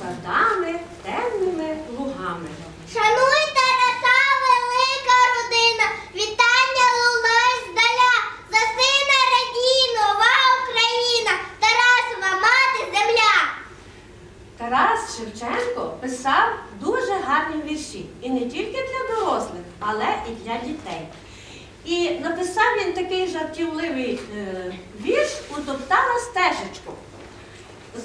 садами, темними лугами. Шануй Тараса, велика родина, вітання лунає здаля, за сина раді, нова Україна, Тарасова мати земля. Тарас Шевченко писав дуже гарні вірші. І не тільки для дорослих, але і для дітей. І написав він такий жартівливий е, вірш утоптала стежечка.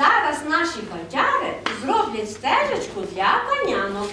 Зараз наші котяри зроблять стежечку для конянок.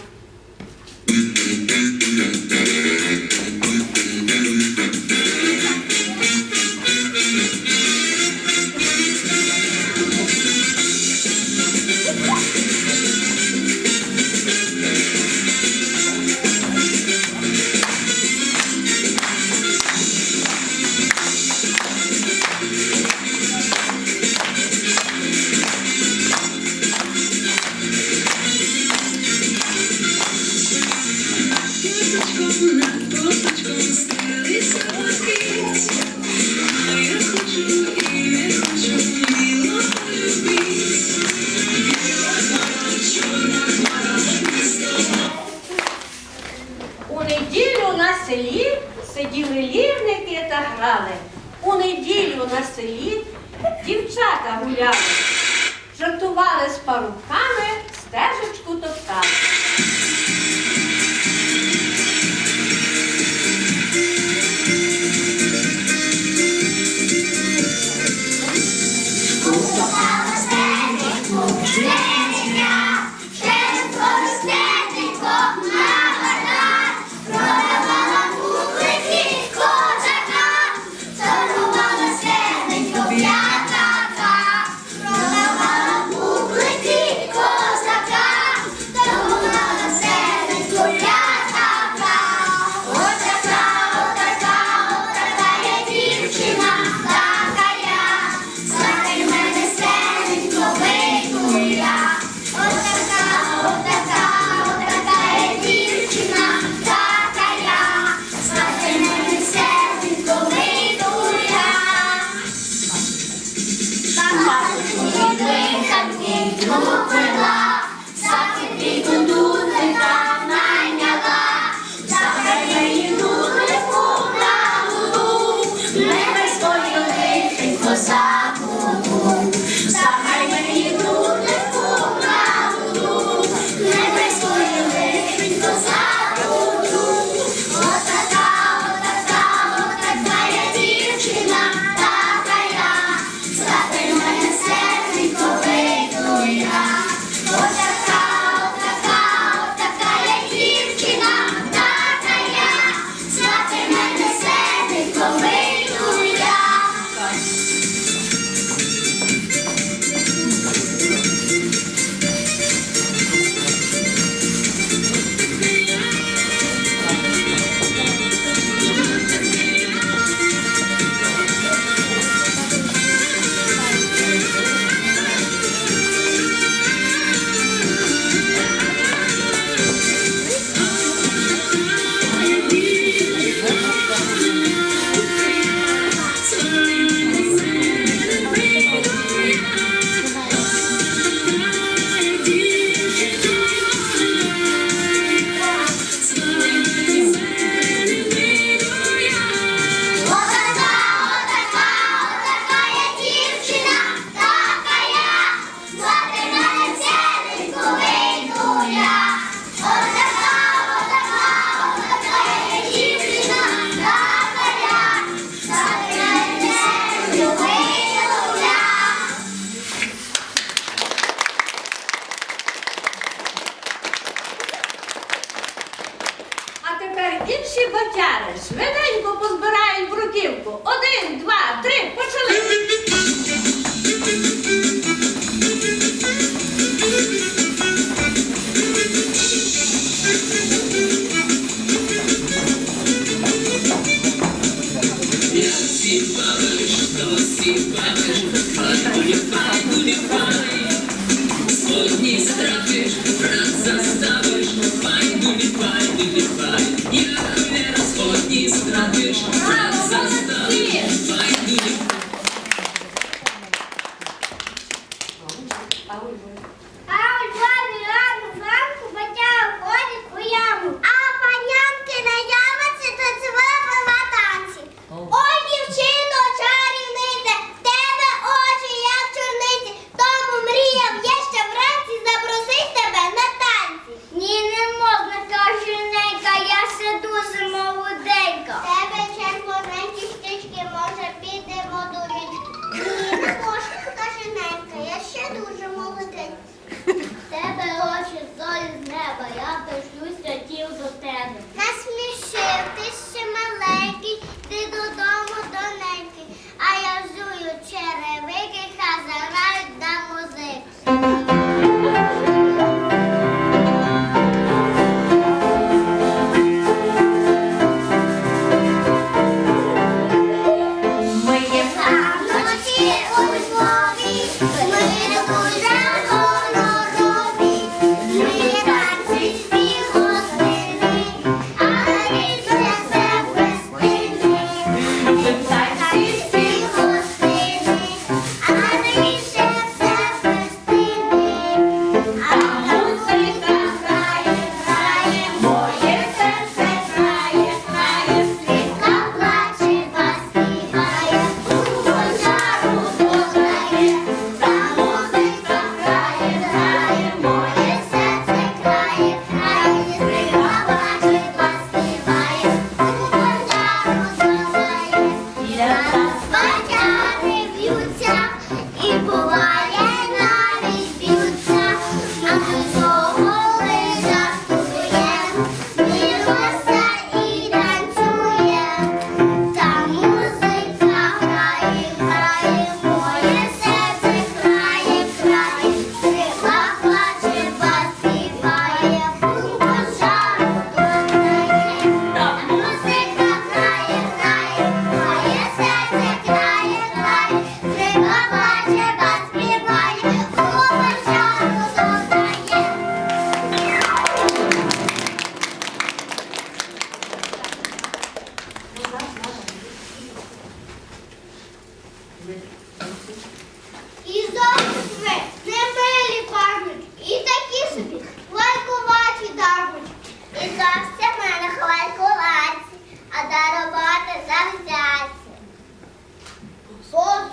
котяри, швиденько позбираємо бруківку. Один, два, три, почали.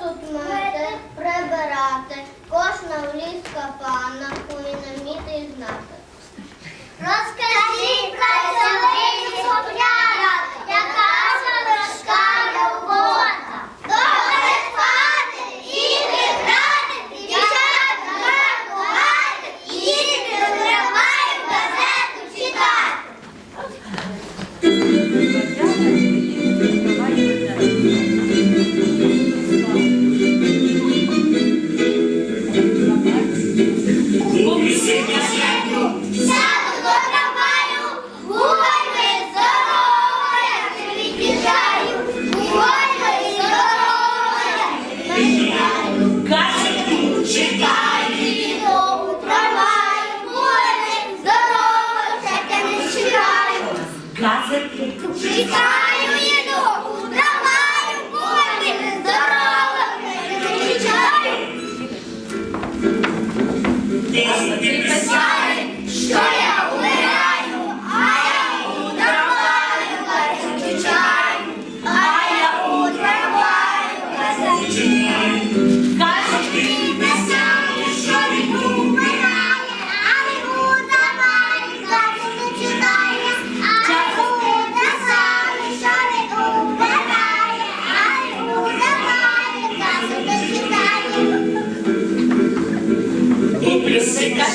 Тут мити, прибирати, кожна в ліс капана, і знати. Розкажіть про цілий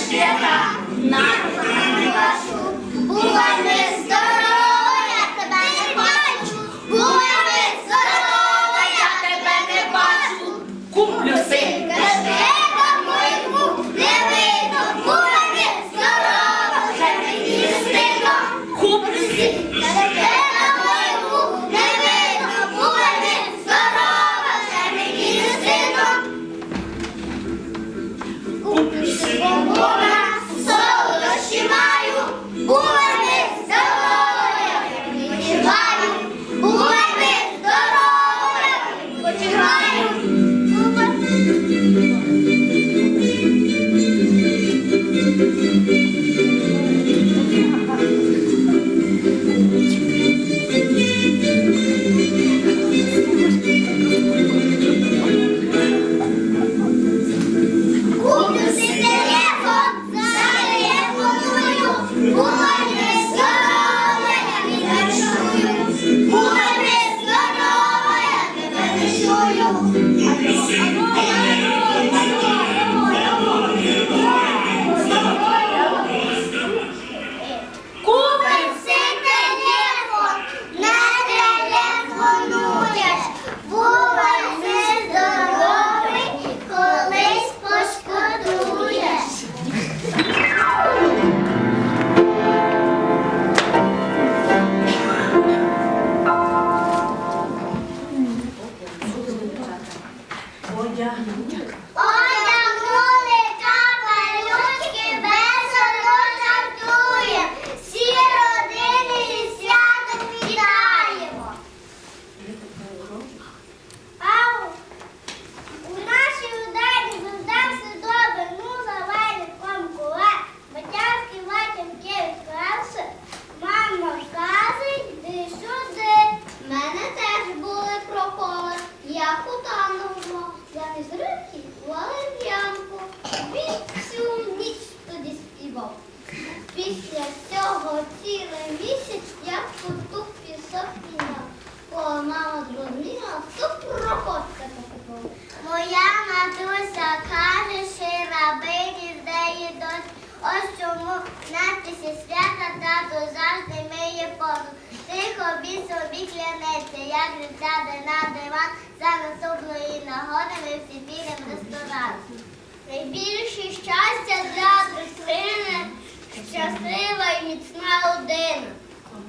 света, на Одягнули надписі свята тато завжди миє посуд. Тихо він собі клянеться, як же сяде на диван, за наступної нагоди ми всі підемо в ресторан. Найбільше щастя для дитини, щаслива і міцна родина.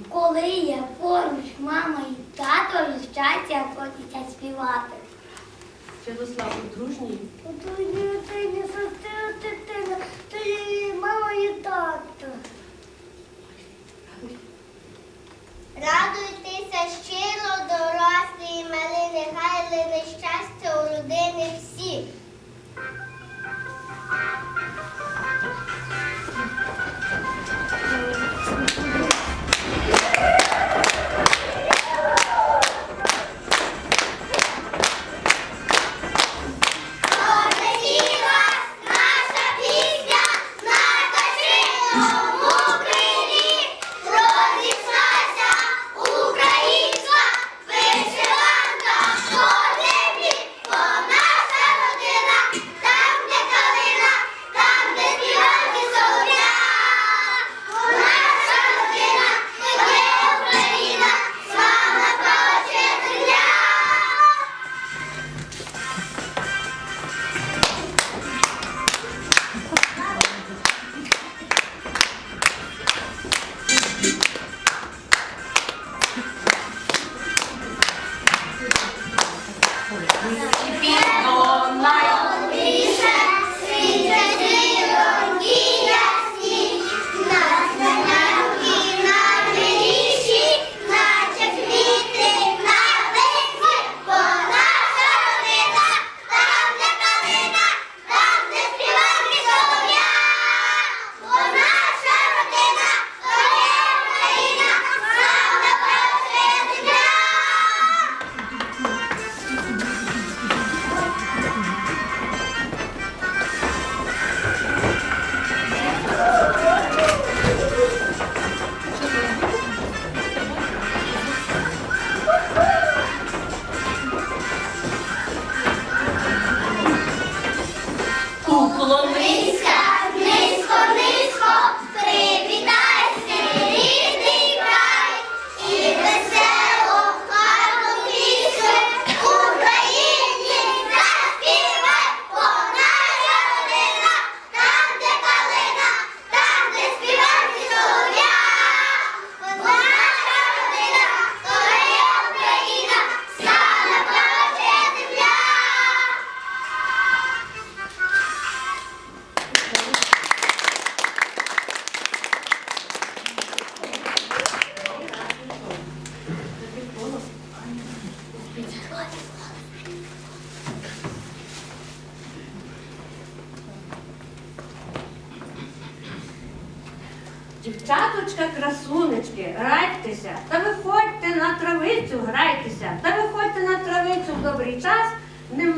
Коли є поруч мама і тато, щастя хочеться співати. Святослав дружній. Ти не дитина, ти мама і тато. Радуйтеся щиро, дорослі і малі, нехай лине щастя у родини всі.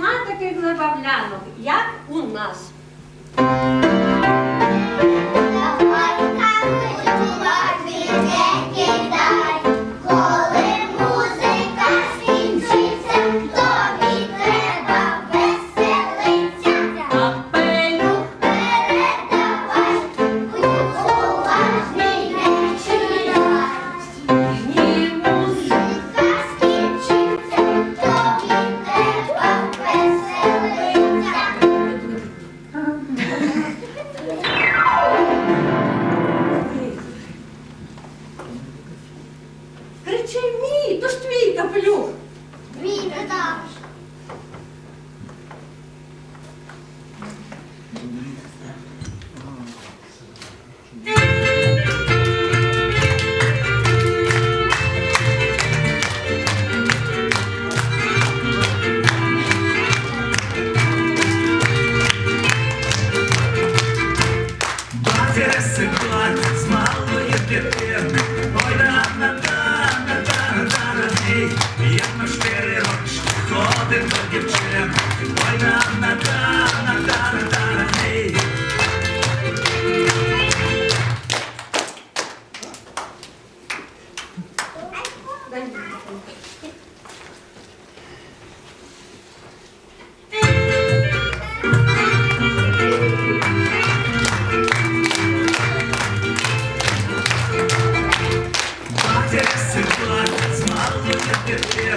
Нема таких забавлянок, як у нас. Малої дитини.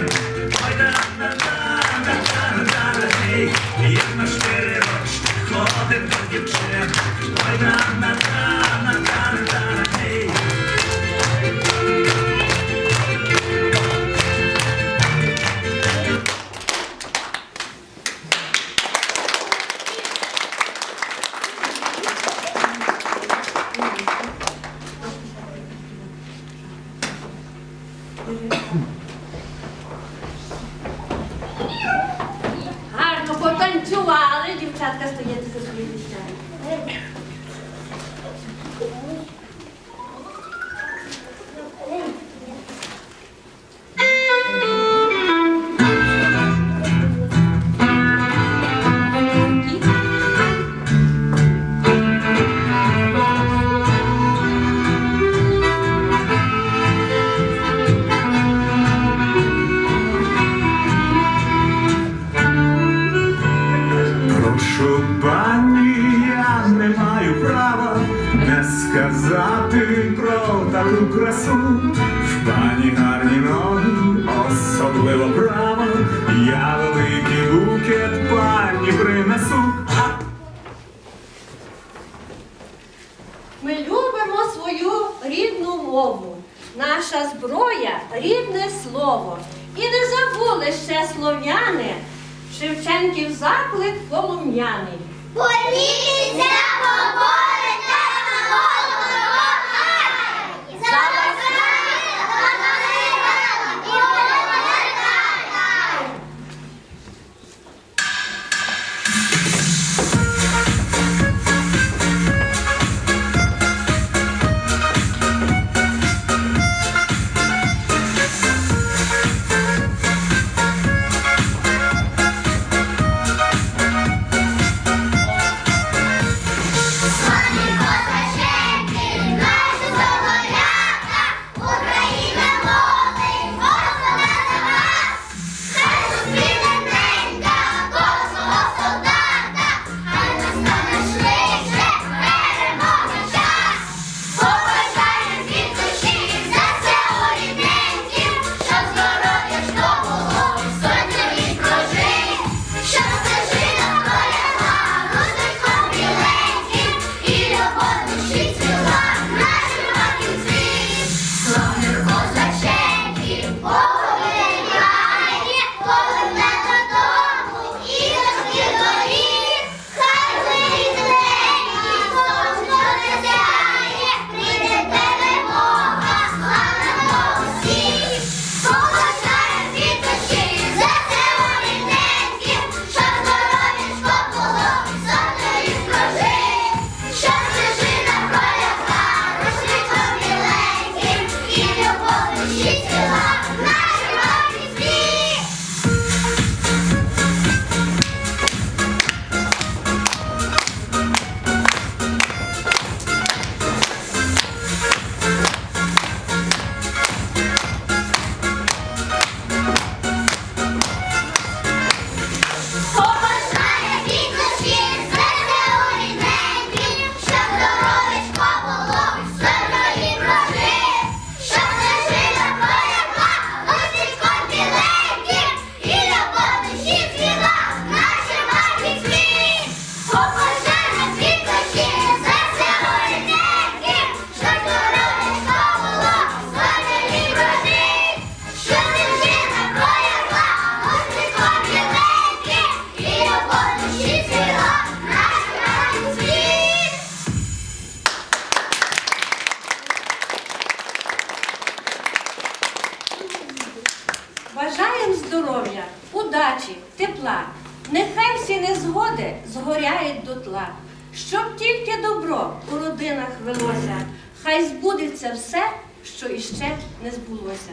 здоров'я, удачі, тепла. Нехай всі незгоди згоряють дотла, щоб тільки добро у родинах велося, хай збудеться все, що іще не збулося.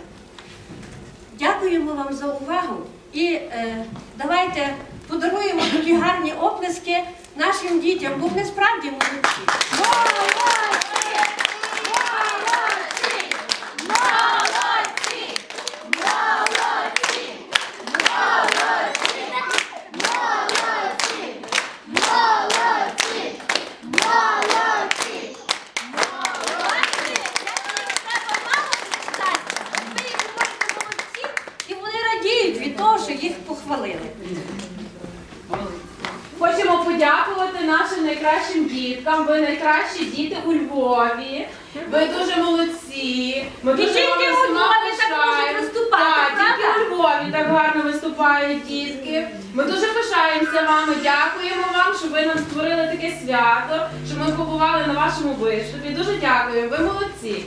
Дякуємо вам за увагу і е, давайте подаруємо такі гарні оплески нашим дітям, бо вони справді молодці. Того, що їх похвалили. Хочемо подякувати нашим найкращим діткам. Ви найкращі діти у Львові. Ви дуже молодці. Ми дуже тільки у Львові так можуть виступати, Так, тільки у Львові так гарно виступають дітки. Ми дуже пишаємося вами. Дякуємо вам, що ви нам створили таке свято, що ми побували на вашому виступі. Дуже дякуємо. Ви молодці.